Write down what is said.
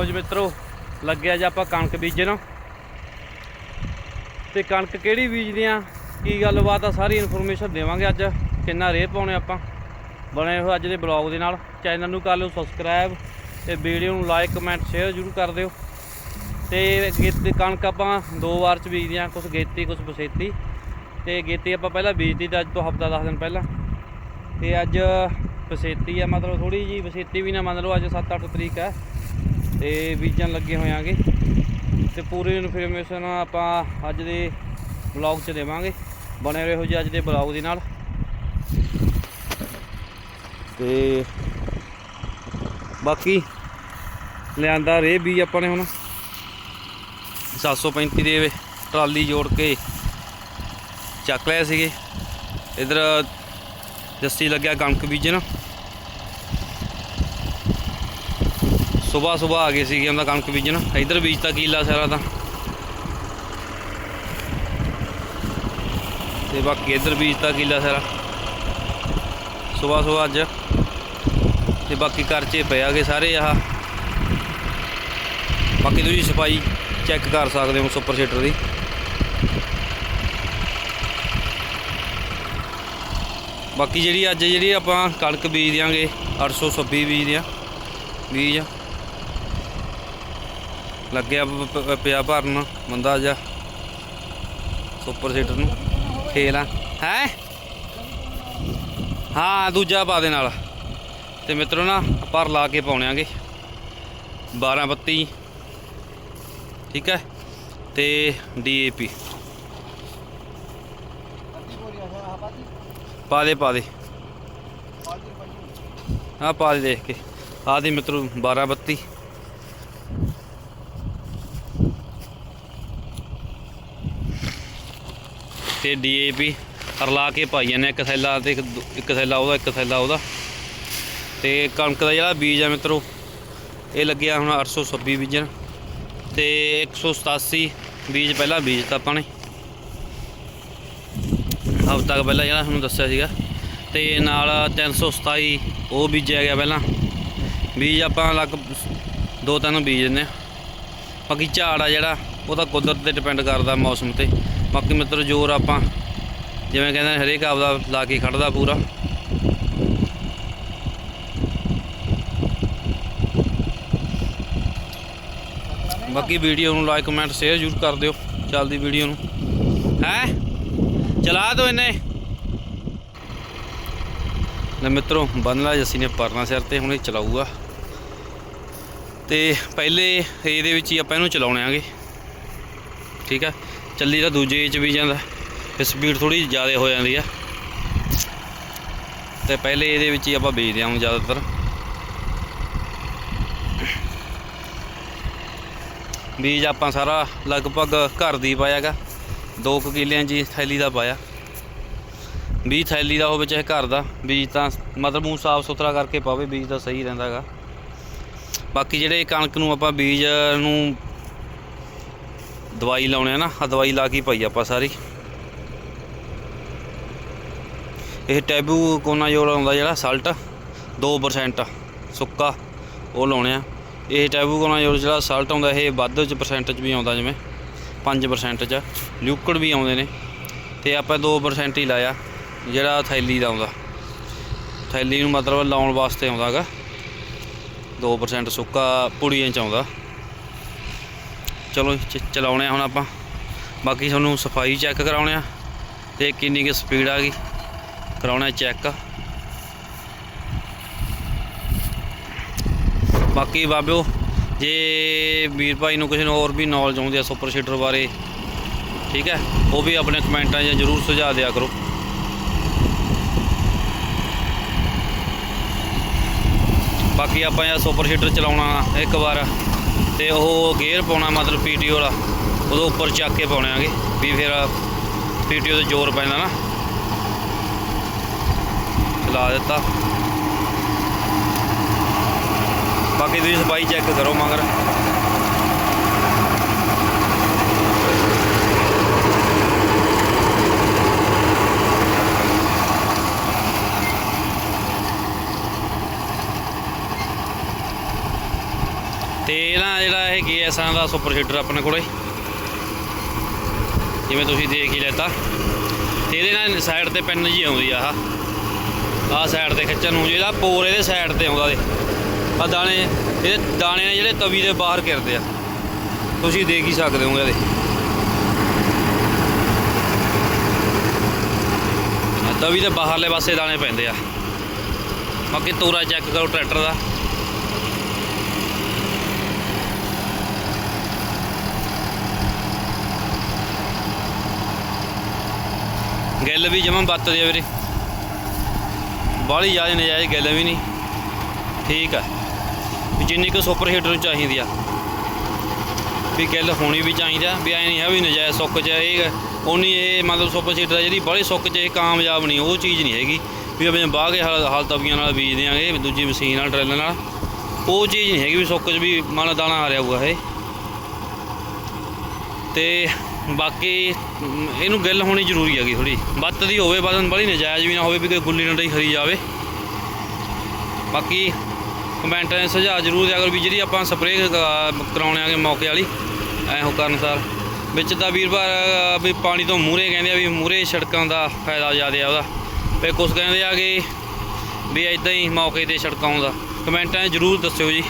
ਲੋ ਜੀ ਮਿੱਤਰੋ, ਲੱਗਿਆ ਜੀ ਆਪਾਂ ਕਣਕ ਬੀਜਣ। ਤੇ ਕਣਕ ਕਿਹੜੀ ਬੀਜਦੇ ਆ? ਕੀ ਗੱਲਬਾਤ ਆ? ਸਾਰੀ ਇਨਫੋਰਮੇਸ਼ਨ ਦੇਵਾਂਗੇ ਅੱਜ। ਕਿੰਨਾ ਰੇਹ ਪਾਉਣੇ ਆਪਾਂ। ਬਣੇ ਹੋਏ ਅੱਜ ਦੇ ਬਲੌਗ ਦੇ ਨਾਲ। ਚੈਨਲ ਨੂੰ ਕਰ ਲਿਓ ਸਬਸਕ੍ਰਾਈਬ ਤੇ ਵੀਡੀਓ ਨੂੰ ਲਾਈਕ ਕਮੈਂਟ ਸ਼ੇਅਰ ਜ਼ਰੂਰ ਕਰ ਦਿਓ। ਤੇ ਗੇਤੀ, ਕਣਕ ਆਪਾਂ ਦੋ ਵਾਰ ਚ ਬੀਜਦੇ ਆ ਕੁਝ ਗੇਤੀ ਕੁਝ ਪਸੇਤੀ ਤੇ ਗੇਤੀ ਆਪਾਂ ਪਹਿਲਾਂ ਬੀਜਤੀ ਤੇ ਅੱਜ ਤੋਂ ਹਫਤਾ 10 ਦਿਨ ਪਹਿਲਾਂ। ਤੇ ਅੱਜ ਪਸੇਤੀ ਆ, ਮਤਲਬ ਥੋੜੀ ਜੀ ਪਸੇਤੀ ਵੀ ਨਾ ਮੰਨ ਲਓ, ਅੱਜ 7-8 ਤਰੀਕ ਹੈ ਤੇ ਬੀਜਣ ਲੱਗੇ ਹੋਇਆਂਗੇ ਤੇ ਪੂਰੀ ਇਨਫੋਰਮੇਸ਼ਨ ਆਪਾਂ ਅੱਜ ਦੇ ਬਲੌਗ 'ਚ ਦੇਵਾਂਗੇ। ਬਣੇ ਰਹੋ ਜੀ ਅੱਜ ਦੇ ਬਲੌਗ ਦੇ ਨਾਲ। ਤੇ ਬਾਕੀ ਲਿਆਂਦਾ ਰੇ ਵੀ ਆਪਾਂ ਨੇ ਹੁਣ। 735 ਦੇ ਟਰਾਲੀ ਜੋੜ ਕੇ ਚੱਕ ਲਿਆ ਸੀਗੇ। ਇਧਰ ਜੱਸੀ ਲੱਗਿਆ ਕਣਕ ਬੀਜਣ। ਸਵੇਰ ਸਵੇਰ ਆ ਗਏ ਸੀਗੇ ਉਹਦਾ ਕਣਕ ਬੀਜਣ। ਇਧਰ ਬੀਜਤਾ ਕੀਲਾ ਸਾਰਾ ਤਾਂ। ਤੇ ਬਾਕੀ ਇਧਰ ਬੀਜਤਾ ਕੀਲਾ ਸਾਰਾ। ਸਵੇਰ ਸਵੇਰ ਅੱਜ। ਤੇ ਬਾਕੀ ਕਰਚੇ 'ਚ ਪਏ ਗਏ ਸਾਰੇ ਆਹ। ਬਾਕੀ ਤੁਸੀਂ ਸਫ਼ਾਈ ਚੈੱਕ ਕਰ ਸਕਦੇ ਹੋ ਸੁਪਰ ਸੀਟਰ ਦੀ। ਬਾਕੀ ਜਿਹੜੀ ਅੱਜ ਜਿਹੜੀ ਆਪਾਂ ਕਣਕ ਬੀਜ ਦਿਆਂਗੇ 826 ਬੀਜ ਦਿਆਂ। ਬੀਜ। ਲੱਗਿਆ ਪ- ਪਿਆ ਭਰਨ। ਬੰਦਾ ਜਾ। ਸੁਪਰ ਸੀਟਰ ਨੂੰ। ਖੇਲਾ ਹੈ? ਹਾਂ, ਦੂਜਾ ਪਾ ਦੇ ਨਾਲ। ਤੇ ਮਿੱਤਰੋ ਨਾ ਪਰ ਲਾ ਕੇ ਪਾਉਣਿਆਂਗੇ 12 ਬੱਤੀ। ਠੀਕ ਹੈ? ਤੇ ਡੀਏਪੀ ਪਾ। ਦੇ ਪਾ ਦੇ। ਹਾਂ ਪਾ ਦੇ ਦੇਖ ਕੇ। ਆ ਦੀ ਮਿੱਤਰੋ 12 ਬੱਤੀ। ਤੇ ਡੀਏਪੀ ਰਲਾ ਕੇ ਪਾਈ ਜਾਂਦੇ ਆ, ਇੱਕ ਥੈਲਾ ਤੇ ਇੱਕ ਦੂ- ਇੱਕ ਥੈਲਾ ਉਹਦਾ ਇੱਕ ਥੈਲਾ ਉਹਦਾ। ਤੇ ਕਣਕ ਦਾ ਜਿਹੜਾ ਬੀਜ ਆ ਮਿੱਤਰੋ ਇਹ ਲੱਗਿਆ ਹੁਣ 826 ਬੀਜਣ। ਤੇ 187 ਬੀਜ ਪਹਿਲਾਂ ਬੀਜਤਾ ਆਪਾਂ ਨੇ। ਹਫ਼ਤਾ ਕੁ ਪਹਿਲਾਂ ਜਿਹੜਾ ਤੁਹਾਨੂੰ ਦੱਸਿਆ ਸੀਗਾ। ਤੇ ਨਾਲ 327 ਉਹ ਬੀਜਿਆ ਗਿਆ ਪਹਿਲਾਂ। ਬੀਜ ਆਪਾਂ ਲੱਗ ਦੋ ਤਿੰਨ ਬੀਜ ਦਿੰਦੇ ਆ। ਬਾਕੀ ਝਾੜ ਆ ਜਿਹੜਾ ਉਹ ਤਾਂ ਕੁਦਰਤ ਤੇ ਡਿਪੈਂਡ ਕਰਦਾ ਮੌਸਮ ਤੇ। ਬਾਕੀ ਮਿੱਤਰ ਜੋਰ ਆਪਾਂ ਜਿਵੇਂ ਕਹਿੰਦੇ ਹਰੇਕ ਆਪਦਾ ਲਾ ਕੇ ਖੜਦਾ ਪੂਰਾ। ਬਾਕੀ ਵੀਡੀਓ ਨੂੰ ਲਾਈਕ ਕਮੈਂਟ ਸ਼ੇਅਰ ਜ਼ਰੂਰ ਕਰ ਦਿਓ ਚੱਲਦੀ ਵੀਡੀਓ ਨੂੰ। ਹੈ? ਚਲਾ ਦਿਓ ਇਹਨੇ। ਲੈ ਮਿੱਤਰੋ, ਬੰਨਲਾ ਜੱਸੀ ਨੇ ਪਰਨਾ ਸਿਰ ਤੇ, ਹੁਣ ਇਹ ਚਲਾਊਗਾ। ਤੇ ਪਹਿਲੇ ਇਹਦੇ ਵਿੱਚ ਹੀ ਆਪਾਂ ਇਹਨੂੰ ਚਲਾਉਣੇ ਆਂਗੇ। ਠੀਕ ਆ? ਚੱਲੀ ਤਾਂ ਦੂਜੇ 'ਚ ਵੀ ਜਾਂਦਾ ਤੇ ਸਪੀਡ ਥੋੜੀ ਜ਼ਿਆਦਾ ਹੋ ਜਾਂਦੀ ਆ। ਤੇ ਪਹਿਲੇ ਇਹਦੇ ਵਿੱਚ ਹੀ ਆਪਾਂ ਵੇਚਦੇ ਹਾਂ ਜ਼ਿਆਦਾਤਰ। ਬੀਜ ਆਪਾਂ ਸਾਰਾ ਲਗਭਗ ਘਰ ਦੀ ਪਾਇਆਗਾ 2 ਕਿੱਲਿਆਂ ਜੀ ਥੈਲੀ ਦਾ ਪਾਇਆ। ਬੀਜ ਥੈਲੀ ਦਾ ਹੋਵੇ ਚਾਹੇ ਘਰ ਦਾ, ਬੀਜ ਤਾਂ ਮਤਲਬ ਮੂੰਹ ਸਾਫ਼ ਸੁਥਰਾ ਕਰਕੇ ਪਾਵੇ, ਬੀਜ ਤਾਂ ਸਹੀ ਰਹਿੰਦਾਗਾ ਬਾਕੀ ਜਿਹੜੇ ਕਣਕ ਨੂੰ ਆਪਾਂ ਬੀਜ ਨੂੰ ਦਵਾਈ ਲਾਉਣੇ ਆ ਨਾ ਆ ਦਵਾਈ ਲਾ ਕੇ ਪਾਈ ਆਪਾਂ ਸਾਰੀ। ਇਹ ਟੈਬੂ ਕੋਨਾਜੋਲ ਆਉਂਦਾ ਜਿਹੜਾ ਸਾਲਟ 2% ਸੁੱਕਾ, ਉਹ ਲਾਉਣੇ ਆ। ਇਹ ਟੈਬੂ ਕੋਨਾਜੋਲ ਜਿਹੜਾ ਸਾਲਟ ਆਉਂਦਾ, ਇਹ ਵੱਧ ਚ ਪਰਸੈਂਟ ਚ ਵੀ ਆਉਂਦਾ, ਜਿਵੇਂ 5% ਚ। ਲਿਕੁਇਡ ਵੀ ਆਉਂਦੇ ਨੇ, ਤੇ ਆਪਾਂ 2% ਹੀ ਲਾਇਆ, ਜਿਹੜਾ ਥੈਲੀ ਦਾ ਆਉਂਦਾ। ਥੈਲੀ ਨੂੰ ਮਤਲਬ ਲਾਉਣ ਵਾਸਤੇ ਆਉਂਦਾਗਾ 2% ਸੁੱਕਾ ਪੁੜੀਆਂ ਚ ਆਉਂਦਾ। ਚਲੋ ਚ- ਚਲਾਉਣੇ ਆ ਹੁਣ ਆਪਾਂ। ਬਾਕੀ ਤੁਹਾਨੂੰ ਸਫ਼ਾਈ ਚੈੱਕ ਕਰਾਉਣੇ ਆ ਤੇ ਕਿੰਨੀ ਕੁ ਸਪੀਡ ਆ ਗਈ। ਕਰਾਉਣਾ ਚੈੱਕ ਬਾਕੀ ਬਾਬਿਓ, ਜੇ ਵੀਰ ਭਾਈ ਨੂੰ ਕਿਸੇ ਨੂੰ ਹੋਰ ਵੀ ਨੌਲੇਜ ਆਉਂਦੀ ਆ ਸੁਪਰ ਸੀਡਰ ਬਾਰੇ, ਠੀਕ ਹੈ, ਉਹ ਵੀ ਆਪਣੇ ਕਮੈਂਟਾਂ 'ਚ ਜਰੂਰ ਸੁਝਾਅ ਦਿਆ ਕਰੋ। ਬਾਕੀ ਆਪਾਂ ਇਹ ਸੁਪਰ ਸੀਡਰ ਚਲਾਉਣਾ ਇੱਕ ਵਾਰ। ਤੇ ਉਹ ਗੇਅਰ ਪਾਉਣਾ ਮਤਲਬ ਪੀਟੀਓ ਵਾਲਾ, ਉਹਦੇ ਉੱਪਰ ਚੱਕ ਕੇ ਪਾਉਣੇ ਆਗੇ, ਵੀ ਫਿਰ ਪੀਟੀਓ ਤੇ ਜ਼ੋਰ ਪੈਣਾ ਨਾ। ਚਲਾ ਦਿੱਤਾ। ਬਾਕੀ ਤੁਸੀਂ ਸਫ਼ਾਈ ਚੈੱਕ ਕਰੋ ਮਗਰ ਤੇ ਇਹ ਨਾ ਜਿਹੜਾ ਇਹ ਕੇਐਸਆਂ ਦਾ ਸੁਪਰ ਹੀਟਰ ਆਪਣੇ ਕੋਲੇ। ਜਿਵੇਂ ਤੁਸੀਂ ਦੇਖ ਹੀ ਲੈਤਾ। ਤੇ ਇਹਦੇ ਨਾਲ ਸਾਈਡ ਤੇ ਪਿੰਨ ਜੀ ਆਉਂਦੀ ਆ ਆਹ। ਆਹ ਸਾਈਡ ਤੇ ਖਿੱਚਣ ਨੂੰ, ਜਿਹੜਾ ਪੋਰ ਇਹਦੇ ਸਾਈਡ ਤੇ ਆਉਂਦਾ ਦੇ ਆ ਦਾਣੇ ਇਹਦੇ ਦਾਣੇ ਨੇ ਜਿਹੜੇ ਤਵੀ ਦੇ ਬਾਹਰ ਗਿਰਦੇ ਆ। ਤੁਸੀਂ ਦੇਖ ਹੀ ਸਕਦੇ ਹੋ ਇਹਦੇ। ਤਵੀ ਦੇ ਬਾਹਰਲੇ ਪਾਸੇ ਦਾਣੇ ਪੈਂਦੇ ਆ। ਬਾਕੀ ਤੋਰਾ ਚੈੱਕ ਕਰੋ ਟਰੈਕਟਰ ਦਾ। ਗਿੱਲ ਵੀ ਜਮਾਂ ਬੱਤਦੇ ਆ ਵੀਰੇ। ਬਾਹਲੀ ਜ਼ਿਆਦਾ ਨਜਾਇਜ਼ ਗਿੱਲ ਵੀ ਨਹੀਂ। ਠੀਕ ਆ। ਵੀ ਜਿੰਨੀ ਕੁ ਸੁਪਰ ਹੀਟਰ ਨੂੰ ਚਾਹੀਦੀ ਆ। ਵੀ ਗਿੱਲ ਹੋਣੀ ਵੀ ਚਾਹੀਦਾ ਵੀ ਐ ਨਹੀਂ ਹੈ ਵੀ ਨਜਾਇਜ਼ ਸੁੱਕ ਚ ਇਹ ਉਨੀ ਇਹ ਮਤਲਬ ਸੁਪਰ ਸੀਟਰ ਜਿਹੜੀ ਬਾਹਲੀ ਸੁੱਕ ਚ ਇਹ ਕਾਮਯਾਬ ਨਹੀਂ, ਉਹ ਚੀਜ਼ ਨਹੀਂ ਹੈਗੀ। ਵੀ ਆਪਾਂ ਬਾਹ ਕੇ ਹਲ ਹਲ ਨਾਲ ਬੀਜ ਦਿਆਂਗੇ ਦੂਜੀ ਮਸ਼ੀਨ ਨਾਲ, ਟਰੈਲਰ ਨਾਲ। ਉਹ ਚੀਜ਼ ਨਹੀਂ ਹੈਗੀ ਵੀ ਸੁੱਕ ਚ ਵੀ ਮਨ ਦਾਣਾ ਆ ਰਿਹਾ ਹੋਊਗਾ ਇਹ। ਤੇ ਬਾਕੀ ਇਹਨੂੰ ਗਿੱਲ ਹੋਣੀ ਜ਼ਰੂਰੀ ਹੈਗੀ ਥੋੜੀ ਬੱਤ ਦੀ ਹੋਵੇ ਬਦਨ ਬੜੀ ਨਜਾਇਜ਼ ਵੀ ਨਾ ਹੋਵੇ, ਵੀ ਕੋਈ ਗੁੱਲੀ ਡੰਡਾ ਹੀ ਖਰੀ ਜਾਵੇ। ਬਾਕੀ ਕਮੈਂਟਾਂ ਦੇ ਸੁਝਾਅ ਜ਼ਰੂਰ ਦਿਆ ਕਰੋ ਵੀ ਜਿਹੜੀ ਆਪਾਂ ਸਪਰੇਅ ਕਰਾਉਣੇ ਆਗੇ ਮੌਕੇ ਵਾਲੀ, ਐ ਹੋ ਕਰਨ ਸਰ। ਵਿੱਚ ਤਾਂ ਵੀਰਵਾਰ ਵੀ ਪਾਣੀ ਤੋਂ ਮੂਹਰੇ ਕਹਿੰਦੇ ਆ ਵੀ ਮੂਹਰੇ ਸੜਕਾਂ ਦਾ ਫਾਇਦਾ ਜ਼ਿਆਦਾ ਆ ਉਹਦਾ। ਤੇ ਕੁਝ ਕਹਿੰਦੇ ਆ ਕਿ ਵੀ ਇਦਾਂ ਹੀ ਮੌਕੇ ਤੇ ਸੜਕਾਂ ਦਾ। ਕਮੈਂਟਾਂ 'ਚ ਜ਼ਰੂਰ ਦੱਸਿਓ ਜੀ।